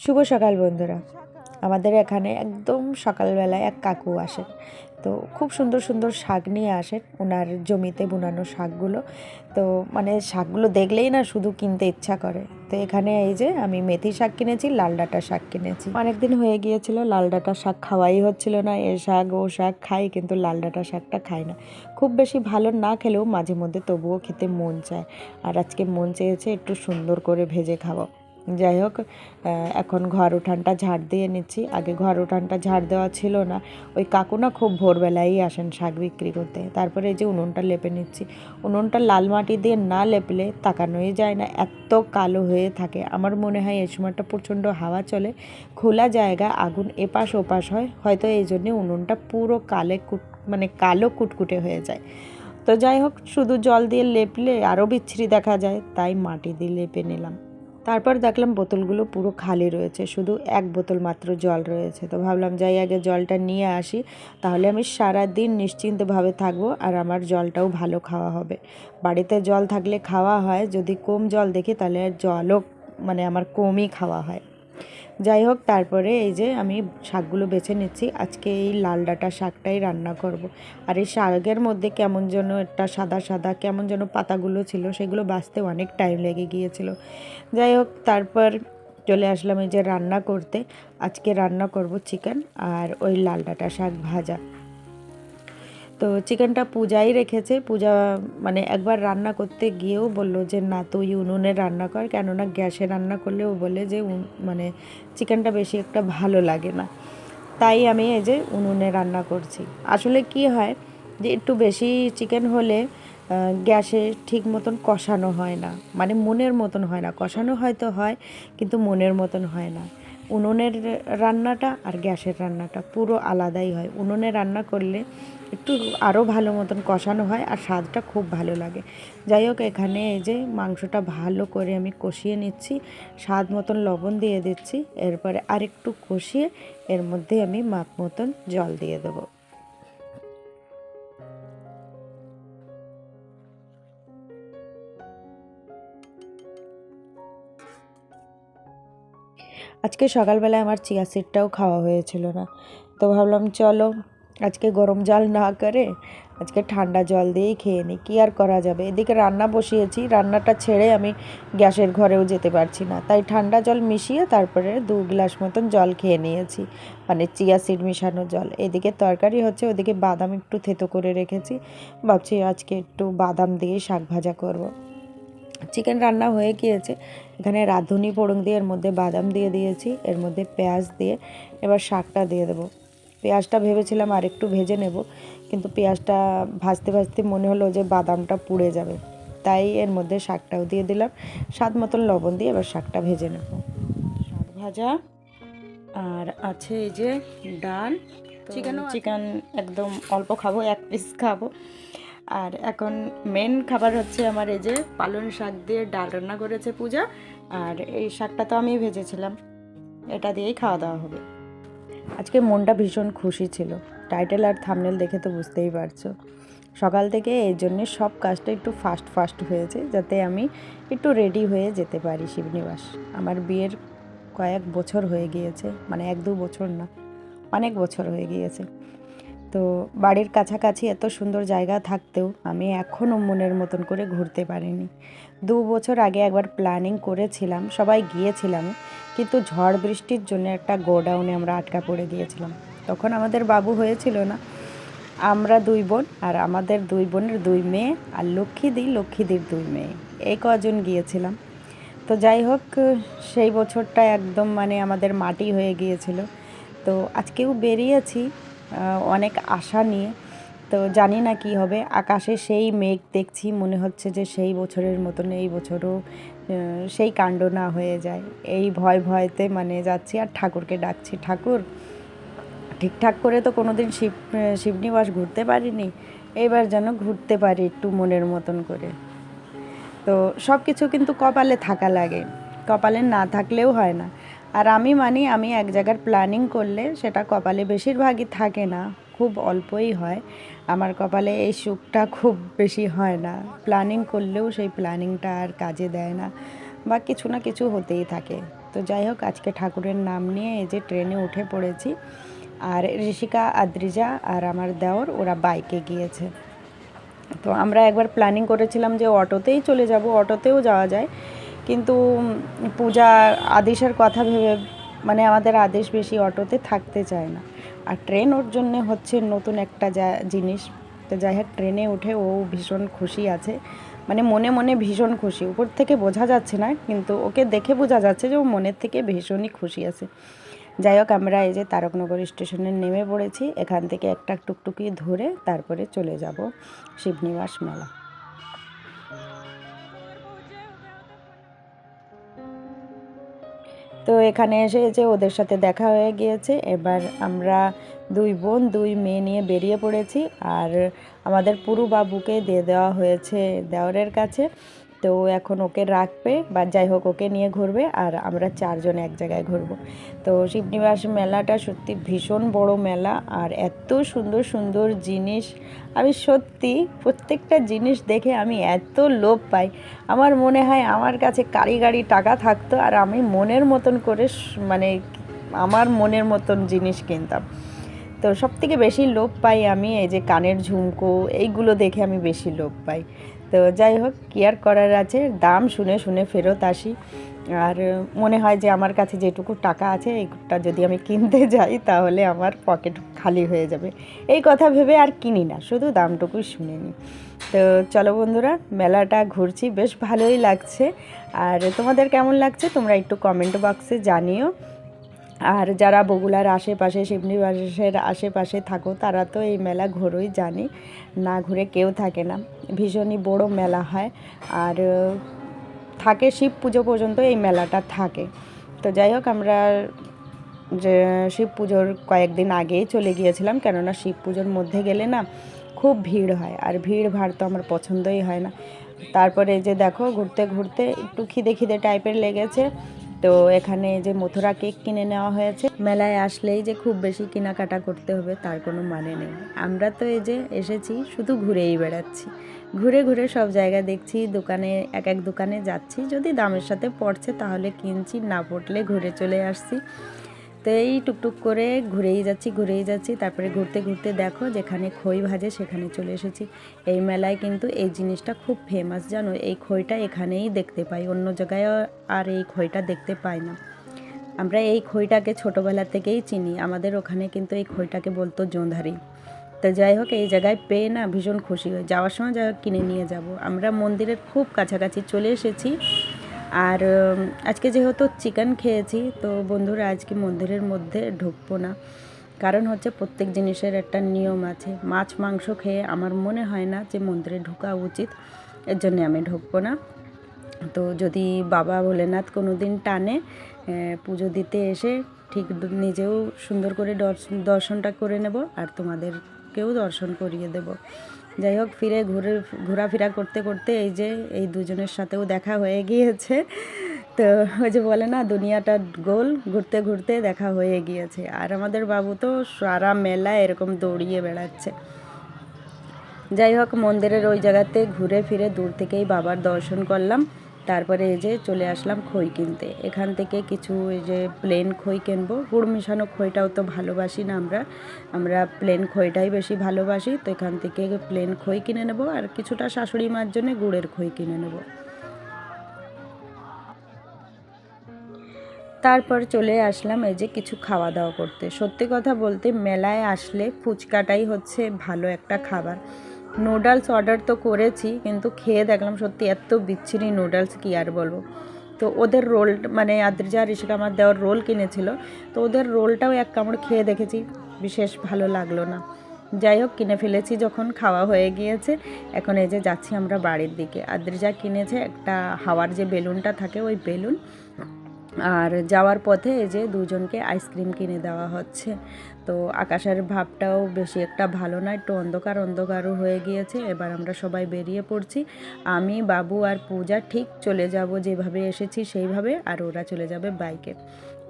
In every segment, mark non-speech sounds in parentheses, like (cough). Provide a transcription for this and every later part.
শুভ সকাল বন্ধুরা। আমাদের এখানে একদম সকালবেলায় এক কাকু আসেন তো খুব সুন্দর সুন্দর শাক নিয়ে আসেন ওনার জমিতে বুনানো শাকগুলো। তো মানে শাকগুলো দেখলেই না শুধু কিনতে ইচ্ছা করে। তো এখানে এই যে আমি মেথি শাক কিনেছি, লাল ডাঁটা শাক কিনেছি। অনেকদিন হয়ে গিয়েছিল, লাল ডাঁটা শাক খাওয়াই হচ্ছিল না। এ শাক, ও শাক খাই, কিন্তু লাল ডাঁটা শাকটা খাই না। খুব বেশি ভালো না খেলেও মাঝে মধ্যে তবুও খেতে মন চায়। আর আজকে মন চেয়েছে একটু সুন্দর করে ভেজে খাব। যাই হোক এখন ঘর উঠানটা ঝাড় দিয়ে নিচ্ছি। আগে ঘর উঠানটা ঝাড় দেওয়া ছিল না। ওই কাকু না খুব ভোরবেলায়ই আসেন শাক বিক্রি করতে। তারপরে এই যে উনুনটা লেপে নিচ্ছি। উনুনটা লাল মাটি দিয়ে না লেপলে তাকানোই যায় না। এত কালো হয়ে থাকে। আমার মনে হয় এই সময়টা প্রচণ্ড হাওয়া চলে। খোলা জায়গা, আগুন এপাশ ওপাশ হয়। হয়তো এই জন্যে উনুনটা পুরো কালে কুট মানে কালো কুটকুটে হয়ে যায়। তো যাই হোক, শুধু জল দিয়ে লেপলে আরও বিচ্ছিরি দেখা যায়। তাই মাটি দিয়ে লেপে নিলাম। তারপর দেখলাম বোতলগুলো পুরো খালি রয়েছে, শুধু এক বোতল মাত্র জল রয়েছে। তো ভাবলাম যাই আগে জলটা নিয়ে আসি, তাহলে আমি সারা দিন নিশ্চিন্তভাবে থাকব আর আমার জলটাও ভালো খাওয়া হবে। বাড়িতে জল থাকলে খাওয়া হয়, যদি কম জল দেখি তাহলে জলও মানে আমার কমই খাওয়া হয়। যাই হোক, তারপরে এই যে আমি শাকগুলো বেছে নিচ্ছি। আজকে এই লাল ডাঁটা শাকটাই রান্না করব। আর এই শাকের মধ্যে কেমন যেন একটা সাদা সাদা, কেমন যেন পাতাগুলো ছিল, সেগুলো বাঁচতে অনেক টাইম লেগে গিয়েছিল। যাই হোক, তারপর চলে আসলাম এই যে রান্না করতে। আজকে রান্না করব চিকেন আর ওই লাল ডাঁটা শাক ভাজা। তো চিকেনটা পূজাই রেখেছে। পূজা মানে একবার রান্না করতে গিয়েও বলল যে, না, তুই উনুনে রান্না কর। কেননা গ্যাসে রান্না করলেও বলে যে মানে চিকেনটা বেশি একটা ভালো লাগে না। তাই আমি এই যে উনুনে রান্না করছি। আসলে কি হয় যে, একটু বেশি চিকেন হলে গ্যাসে ঠিক মতন কষানো হয় না। মানে মনের মতন হয় না। কষানো হয়তো হয়, কিন্তু মনের মতন হয় না। উনুনের রান্নাটা আর গ্যাসের রান্নাটা পুরো আলাদাই হয়। উনুনে রান্না করলে একটু আরও ভালো মতন কষানো হয় আর স্বাদটা খুব ভালো লাগে। যাই হোক, এখানে এই যে মাংসটা ভালো করে আমি কষিয়ে নিচ্ছি, স্বাদ মতন লবণ দিয়ে দিচ্ছি, এরপরে আরেকটু কষিয়ে এর মধ্যে আমি মাপ মতন জল দিয়ে দেবো। আজকে সকালবেলায় আমার চিয়া সিডটাও খাওয়া হয়েছিল না। তো ভাবলাম, চলো আজকে গরম জল না করে আজকে ঠান্ডা জল দিয়েই খেয়ে নিই। কী আর করা যাবে? এদিকে রান্না বসিয়েছি, রান্নাটা ছেড়ে আমি গ্যাসের ঘরেও যেতে পারছি না। তাই ঠান্ডা জল মিশিয়ে তারপরে দু গ্লাস মতন জল খেয়ে নিয়েছি মানে চিয়া সিড মিশানো জল। এদিকে তরকারি হচ্ছে, ওদিকে বাদাম একটু থেতো করে রেখেছি। ভাবছি আজকে একটু বাদাম দিয়ে শাক ভাজা করব। চিকেন রান্না হয়ে গিয়েছে। এখানে রাঁধুনি ফোড়ন দিয়ে এর মধ্যে বাদাম দিয়ে দিয়েছি এর মধ্যে পেঁয়াজ দিয়ে। এবার শাকটা দিয়ে দেবো। পেঁয়াজটা ভেবেছিলাম আর একটু ভেজে নেব কিন্তু পেঁয়াজটা ভাজতে ভাজতে মনে হলো যে বাদামটা পুড়ে যাবে। তাই এর মধ্যে শাকটাও দিয়ে দিলাম। স্বাদ মতন লবণ দিয়ে এবার শাকটা ভেজে নেব। শাক ভাজা। আর আছে এই যে ডাল। চিকেন চিকেন একদম অল্প খাব এক পিস খাব। আর এখন মেন খাবার হচ্ছে আমার এই যে পালং শাক দিয়ে ডাল রান্না করেছে পূজা, আর এই শাকটা তো আমি ভেজেছিলাম। এটা দিয়েই খাওয়া দাওয়া হবে। আজকে মনটা ভীষণ খুশি ছিল। টাইটেল আর থামনেল দেখে তো বুঝতেই পারছ। সকাল থেকে এই জন্যে সব কাজটা একটু ফাস্ট ফাস্ট হয়েছে, যাতে আমি একটু রেডি হয়ে যেতে পারি শিবনিবাস। আমার বিয়ের কয়েক বছর হয়ে গিয়েছে মানে এক দু বছর না, অনেক বছর হয়ে গিয়েছে। তো বাড়ির কাছাকাছি এত সুন্দর জায়গা থাকতেও আমি এখনও মনের মতন করে ঘুরতে পারিনি। দু বছর আগে একবার প্ল্যানিং করেছিলাম, সবাই গিয়েছিলাম, কিন্তু ঝড় বৃষ্টির জন্য একটা গোডাউনে আমরা আটকা পড়ে গিয়েছিলাম। তখন আমাদের বাবু হয়েছিল না। আমরা দুই বোন আর আমাদের দুই বোনের দুই মেয়ে আর লক্ষ্মীদি, লক্ষ্মীদির দুই মেয়ে। এই কজন গিয়েছিলাম। তো যাই হোক, সেই বছরটা একদম মানে আমাদের মাটি হয়ে গিয়েছিল। তো আজকেও বেরিয়েছি। অনেক আশা নিয়ে। তো জানি না কি হবে। আকাশে সেই মেঘ দেখছি, মনে হচ্ছে যে সেই বছরের মতন এই বছরও সেই কাণ্ড না হয়ে যায়। এই ভয় ভয়তে মানে যাচ্ছি আর ঠাকুরকে ডাকছি। ঠাকুর, ঠিকঠাক করে তো কোনো দিন শিব শিবনিবাস ঘুরতে পারিনি। এইবার যেন ঘুরতে পারি একটু মনের মতন করে। তো সব কিছু কিন্তু কপালে থাকা লাগে। কপালে না থাকলেও হয় না। আর আমি মানি, আমি এক জায়গার প্ল্যানিং করলে সেটা কপালে বেশিরভাগই থাকে না, খুব অল্পই হয়। আমার কপালে এই সুখটা খুব বেশি হয় না। প্ল্যানিং করলেও সেই প্ল্যানিংটা আর কাজে দেয় না বা কিছু না কিছু হতেই থাকে। তো যাই হোক, আজকে ঠাকুরের নাম নিয়ে এই যে ট্রেনে উঠে পড়েছি। আর ঋষিকা, আদ্রিজা আর আমার দেওর, ওরা বাইকে গিয়েছে। তো আমরা একবার প্ল্যানিং করেছিলাম যে অটোতেই চলে যাব, অটোতেও যাওয়া যায়। কিন্তু পূজা আদেশের কথা ভেবে মানে আমাদের আদেশ বেশি অটোতে থাকতে চায় না। আর ট্রেন ওর জন্য হচ্ছে নতুন একটা যা, জিনিস। তো যাই হোক, ট্রেনে উঠে ও ভীষণ খুশি আছে। মানে মনে মনে ভীষণ খুশি। উপর থেকে বোঝা যাচ্ছে না, কিন্তু ওকে দেখে বোঝা যাচ্ছে যে ও মনের থেকে ভীষণই খুশি আছে। যাই হোক, আমরা এই যে তারকনগর স্টেশনে নেমে পড়েছি। এখান থেকে একটা টুকটুকি ধরে তারপরে চলে যাব শিবনিবাস মেলা। তো এখানে এসে যে ওদের সাথে দেখা হয়ে গিয়েছে। এবার আমরা দুই বোন, দুই মেয়ে নিয়ে বেরিয়ে পড়েছি। আর আমাদের পুরু বাবুকে দিয়ে দেওয়া হয়েছে দেওরের কাছে। তো এখন ওকে রাখবে বা যাই হোক ওকে নিয়ে ঘুরবে আর আমরা চারজন এক জায়গায় ঘুরবো। তো শিবনিবাস মেলাটা সত্যি ভীষণ বড় মেলা আর এত সুন্দর সুন্দর জিনিস। আমি সত্যি প্রত্যেকটা জিনিস দেখে আমি এত লোভ পাই। আমার মনে হয় আমার কাছে কারি গাড়ি টাকা থাকতো আর আমি মনের মতন করে মানে আমার মনের মতন জিনিস কিনতাম। তো সব থেকে বেশি লোভ পাই আমি এই যে কানের ঝুমকো, এইগুলো দেখে আমি বেশি লোভ পাই। তো যাই হোক, কি আর করার আছে? দাম শুনে শুনে ফেরত আসি। আর মনে হয় যে আমার কাছে যেটুকু টাকা আছে, এইটা যদি আমি কিনতে যাই, তাহলে আমার পকেট খালি হয়ে যাবে। এই কথা ভেবে আর কিনি না, শুধু দামটুকুই শুনে নিই। তো চলো বন্ধুরা, মেলাটা ঘুরছি, বেশ ভালোই লাগছে। আর তোমাদের কেমন লাগছে, তোমরা একটু কমেন্ট বক্সে জানিও। আর যারা বগুলার আশেপাশে, শিবনিবাসের আশেপাশে থাকো, তারা তো এই মেলা ঘোরোই জানে। না ঘুরে কেউ থাকে না। ভীষণই বড় মেলা হয়। আর থাকে শিব পুজো পর্যন্ত এই মেলাটা থাকে। তো যাই হোক, আমরা যে শিব পুজোর কয়েকদিন আগেই চলে গিয়েছিলাম, কেননা শিব পুজোর মধ্যে গেলে না খুব ভিড় হয়। আর ভিড় ভাড় তো আমার পছন্দই হয় না। তারপরে যে দেখো, ঘুরতে ঘুরতে একটু খিদে খিদে টাইপের লেগেছে। তো এখানে যে মথুরা কেক কিনে নেওয়া হয়েছে, মেলায় আসলেই যে খুব বেশি কেনাকাটা করতে হবে তার কোনো মানে নেই। আমরা তো এই যে এসেছি, শুধু ঘুরেই বেড়াচ্ছি। ঘুরে ঘুরে সব জায়গা দেখছি, দোকানে, এক এক দোকানে যাচ্ছি। যদি দামের সাথে পড়ছে তাহলে কিনছি, না পড়লে ঘুরে চলে আসছি। এই টুকটুক করে ঘুরেই যাচ্ছি ঘুরেই যাচ্ছি। তারপরে ঘুরতে ঘুরতে দেখো যেখানে খই ভাজে সেখানে চলে এসেছি। এই মেলায় কিন্তু এই জিনিসটা খুব ফেমাস জানো? এই খইটা এখানেই দেখতে পাই, অন্য জায়গায় আর এই খইটা দেখতে পাই না। আমরা এই খইটাকে ছোটোবেলা থেকেই চিনি, আমাদের ওখানে কিন্তু এই খইটাকে বলতো জোঁধারি তো যাই হোক, এই জায়গায় পেয়ে না ভীষণ খুশি হই। যাওয়ার সময় যাই কিনে নিয়ে যাব। আমরা মন্দিরের খুব কাছাকাছি চলে এসেছি। আর আজকে যেহেতু চিকেন খেয়েছি, তো বন্ধুরা আজকে মন্দিরের মধ্যে ঢুকবো না। কারণ হচ্ছে প্রত্যেক জিনিসের একটা নিয়ম আছে। মাছ, মাংস খেয়ে আমার মনে হয় না যে মন্দিরে ঢোকা উচিত। এর জন্যে আমি ঢুকবো না। তো যদি বাবা ভোলেনাথ কোনো দিন টানে পুজো দিতে এসে ঠিক নিজেও সুন্দর করে দর্শন দর্শনটা করে নেব আর তোমাদেরকেও দর্শন করিয়ে দেব। যাই হোক, ফিরে ঘুরে, ঘোরাফেরা করতে করতে এই যে, এই দুজনের সাথেও দেখা হয়ে গিয়েছে। তো ওই যে বলে না, দুনিয়াটা গোল, ঘুরতে ঘুরতে দেখা হয়ে গিয়েছে। আর আমাদের বাবু তো সারা মেলা এরকম দৌড়িয়ে বেড়াচ্ছে। যাই হোক, মন্দিরের ওই জায়গাতে ঘুরে ফিরে দূর থেকেই বাবার দর্শন করলাম। তারপরে এই যে চলে আসলাম খই কিনতে। এখান থেকে কিছু এই যে প্লেন খই কিনবো। গুড় মিশানো খইটাও তো ভালোবাসি না আমরা। আমরা প্লেন খইটাই বেশি ভালোবাসি। তো এখান থেকে প্লেন খই কিনে নেব আর কিছুটা শাশুড়ি মার জন্য গুড়ের খই কিনে নেব। তারপর চলে আসলাম এই যে কিছু খাওয়া দাওয়া করতে। সত্যি কথা বলতে মেলায় আসলে ফুচকাটাই হচ্ছে ভালো একটা খাবার। নুডলস অর্ডার তো করেছি, কিন্তু খেয়ে দেখলাম সত্যি এত বিচ্ছিরি নুডলস কি আর বলব। তো ওদের রোল মানে আদ্রিজা ঋষিকা আমার দেওয়ার রোল কিনেছিল, তো ওদের রোলটাও এক কামড় খেয়ে দেখেছি, বিশেষ ভালো লাগল না। যাই হোক, কিনে ফেলেছি যখন খাওয়া হয়ে গিয়েছে, এখন এই যে যাচ্ছি আমরা বাড়ির দিকে। আদ্রিজা কিনেছে একটা হাওয়ার যে বেলুনটা থাকে, ওই বেলুন আর যাওয়ার পথে এই যে দুজনকে আইসক্রিম কিনে দেওয়া হচ্ছে। তো আকাশের ভাবটাও বেশি একটা ভালো না একটু অন্ধকার অন্ধকারও হয়ে গিয়েছে। এবার আমরা সবাই বেরিয়ে পড়ছি। আমি, বাবু আর পূজা ঠিক চলে যাব যেভাবে এসেছি সেইভাবে, আর ওরা চলে যাবে বাইকে।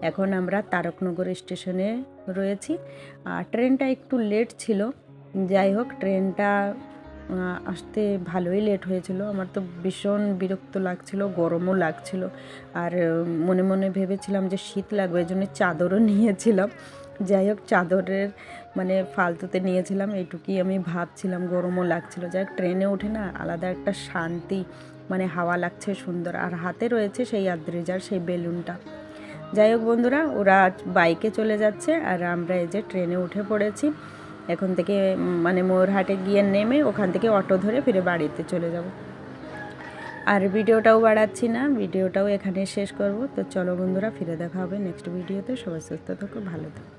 এখন আমরা তারকনগর স্টেশনে রয়েছি। আর ট্রেনটা একটু লেট ছিল। যাই হোক, ট্রেনটা আসতে ভালোই লেট হয়েছিল। আমার তো ভীষণ বিরক্ত লাগছিল, গরমও লাগছিল। আর মনে মনে ভেবেছিলাম যে শীত লাগবে এই জন্য চাদরও (laughs) নিয়েছিলাম। যাই হোক, চাদরের মানে ফালতুতে নিয়েছিলাম, এইটুকুই আমি ভাবছিলাম, গরমও লাগছিল। যাই হোক ট্রেনে উঠে না আলাদা একটা শান্তি মানে হাওয়া লাগছে সুন্দর। আর হাতে রয়েছে সেই আদ্রেজার, সেই বেলুনটা। যাই হোক বন্ধুরা, ওরা বাইকে চলে যাচ্ছে, আর আমরা এই যে ট্রেনে উঠে পড়েছি। এখন থেকে মানে মোরহাটে গিয়ে নেমে ওখান থেকে অটো ধরে ফিরে বাড়িতে চলে যাব। আর ভিডিওটাও বাড়াচ্ছি না, ভিডিওটাও এখানে শেষ করব। তো চলো বন্ধুরা, ফিরে দেখা হবে নেক্সট ভিডিওতে। সবাই সুস্থ থাকো, ভালো থাকো।